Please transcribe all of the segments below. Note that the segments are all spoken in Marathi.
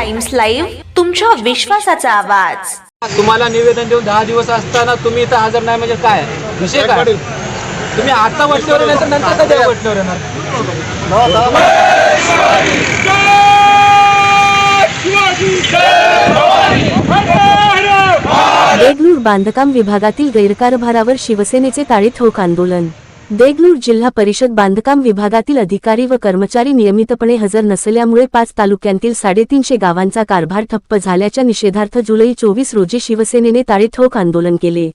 टाइम्स लाईव्ह तुमच्या विश्वासाचा आवाज. तुम्हाला निवेदन देऊन दहा दिवस असताना तुम्ही इथं हजर नाही म्हणजे काय? विषय काय? तुम्ही आता वटल्यावर येणार तर नंतर कधी वटल्यावर येणार? देगलूर बांधकाम विभागातील गैरकारभारावर शिवसेनेचे ताळे ठोक आंदोलन. देगलूर जिल्हा परिषद बांधकाम विभागातील अधिकारी व कर्मचारी नियमितपणे हजर नसल्यामुळे पाच तालुक्यांतील साडेतीनशे गावांचा कारभार ठप्प झाल्याच्या निषेधार्थ जुलै चोवीस रोजी शिवसेनेने ताळे ठोक आंदोलन केले.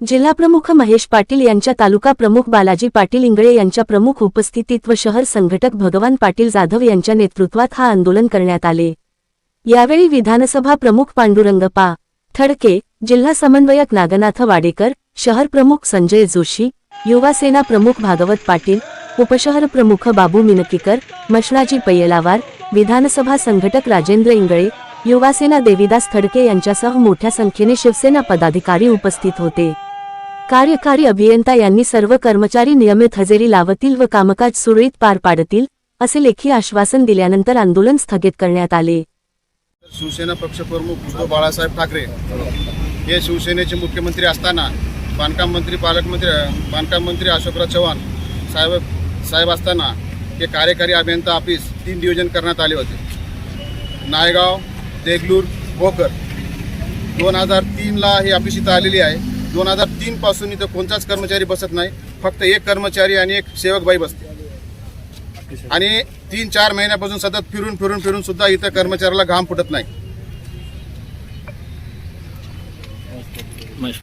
जिल्हाप्रमुख महेश पाटील यांच्या तालुका प्रमुख बालाजी पाटील इंगळे यांच्या प्रमुख उपस्थितीत व शहर संघटक भगवान पाटील जाधव यांच्या नेतृत्वात हा आंदोलन करण्यात आले. यावेळी विधानसभा प्रमुख पांडुरंग पा थडके जिल्हा समन्वयक नागनाथ वाडेकर शहर प्रमुख संजय जोशी युवासेना प्रमुख भागवत पाटील उपशहर प्रमुख बाबू मिनकीकर मशणाजी पैयलावार विधानसभा संघटक राजेंद्र इंगळे युवासेना देविदास खडके यांच्यासह मोठ्या संख्येने शिवसेना पदाधिकारी उपस्थित होते. कार्यकारी अभियंता यांनी सर्व कर्मचारी नियमित हजेरी लावतील व कामकाज सुरळीत पार पाडतील असे लेखी आश्वासन दिल्यानंतर आंदोलन स्थगित करण्यात आले. शिवसेना पक्षप्रमुख उद्धव बाळासाहेब ठाकरे हे शिवसेनेचे मुख्यमंत्री असताना बांधकाम मंत्री पालकमंत्री बांधकाम मंत्री अशोकराव चव्हाण साहेब साहेब असताना हे कार्यकारी अभियंता ऑफिस तीन डिव्हिजन करण्यात आले होते. नायगाव देगलूर भोकर. दोन हजार तीनला ही ऑफिस इथं आलेली आहे. दोन हजार तीनपासून इथं कोणताच कर्मचारी बसत नाही. फक्त एक कर्मचारी आणि एक सेवकबाई बसते. आणि तीन चार महिन्यापासून सतत फिरून फिरून फिरून सुद्धा इथं कर्मचाऱ्याला घाम फुटत नाही.